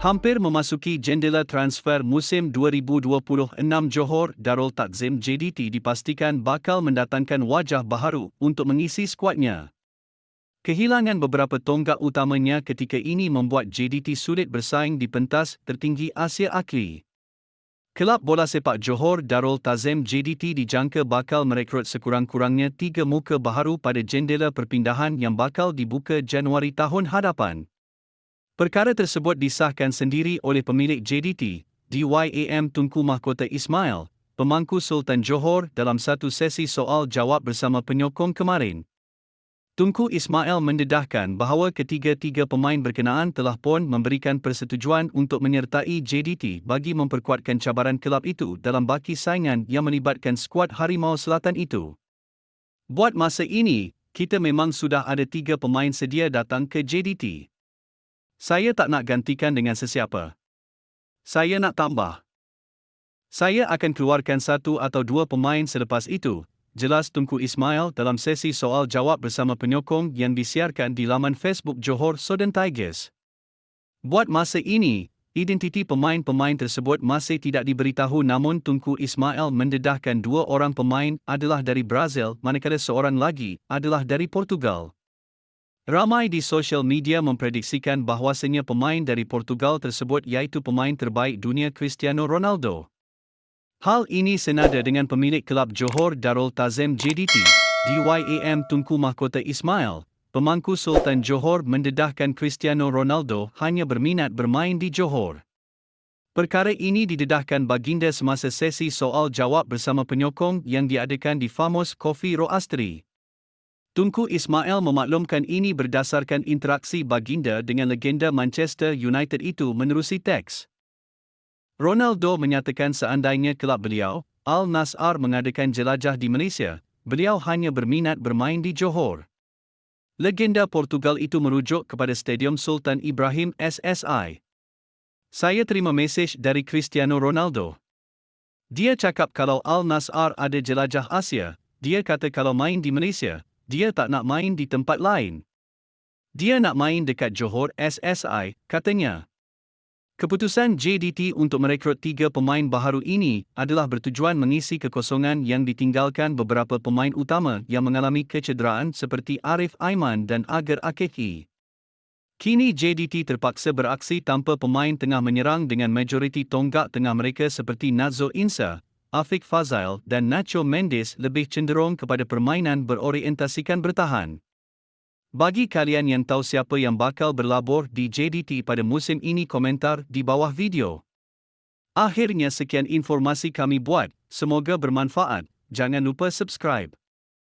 Hampir memasuki jendela transfer musim 2026 Johor Darul Takzim JDT dipastikan bakal mendatangkan wajah baharu untuk mengisi skuadnya. Kehilangan beberapa tonggak utamanya ketika ini membuat JDT sulit bersaing di pentas tertinggi Asia Akli. Kelab bola sepak Johor Darul Tazim JDT dijangka bakal merekrut sekurang-kurangnya tiga muka baharu pada jendela perpindahan yang bakal dibuka Januari tahun hadapan. Perkara tersebut disahkan sendiri oleh pemilik JDT, DYAM Tunku Mahkota Ismail, pemangku Sultan Johor dalam satu sesi soal jawab bersama penyokong kemarin. Tunku Ismail mendedahkan bahawa ketiga-tiga pemain berkenaan telah pun memberikan persetujuan untuk menyertai JDT bagi memperkuatkan cabaran kelab itu dalam baki saingan yang melibatkan skuad Harimau Selatan itu. Buat masa ini, kita memang sudah ada tiga pemain sedia datang ke JDT. Saya tak nak gantikan dengan sesiapa. Saya nak tambah. Saya akan keluarkan satu atau dua pemain selepas itu, jelas Tunku Ismail dalam sesi soal jawab bersama penyokong yang disiarkan di laman Facebook Johor Soden Tigers. Buat masa ini, identiti pemain-pemain tersebut masih tidak diberitahu namun Tunku Ismail mendedahkan dua orang pemain adalah dari Brazil manakala seorang lagi adalah dari Portugal. Ramai di sosial media memprediksikan bahawasanya pemain dari Portugal tersebut iaitu pemain terbaik dunia Cristiano Ronaldo. Hal ini senada dengan pemilik kelab Johor Darul Tazim JDT, DYAM Tunku Mahkota Ismail, pemangku Sultan Johor mendedahkan Cristiano Ronaldo hanya berminat bermain di Johor. Perkara ini didedahkan baginda semasa sesi soal jawab bersama penyokong yang diadakan di Famos Coffee Roastery. Tunku Ismail memaklumkan ini berdasarkan interaksi baginda dengan legenda Manchester United itu menerusi teks. Ronaldo menyatakan seandainya kelab beliau, Al Nasr mengadakan jelajah di Malaysia, beliau hanya berminat bermain di Johor. Legenda Portugal itu merujuk kepada Stadium Sultan Ibrahim SSI. Saya terima mesej dari Cristiano Ronaldo. Dia cakap kalau Al Nasr ada jelajah Asia, dia kata kalau main di Malaysia, dia tak nak main di tempat lain. Dia nak main dekat Johor SSI, katanya. Keputusan JDT untuk merekrut tiga pemain baharu ini adalah bertujuan mengisi kekosongan yang ditinggalkan beberapa pemain utama yang mengalami kecederaan seperti Arif Aiman dan Agar Akeki. Kini JDT terpaksa beraksi tanpa pemain tengah menyerang dengan majoriti tonggak tengah mereka seperti Nazo Insa, Afiq Fazail dan Nacho Mendes lebih cenderung kepada permainan berorientasikan bertahan. Bagi kalian yang tahu siapa yang bakal berlabur di JDT pada musim ini komentar di bawah video. Akhirnya sekian informasi kami buat, semoga bermanfaat. Jangan lupa subscribe.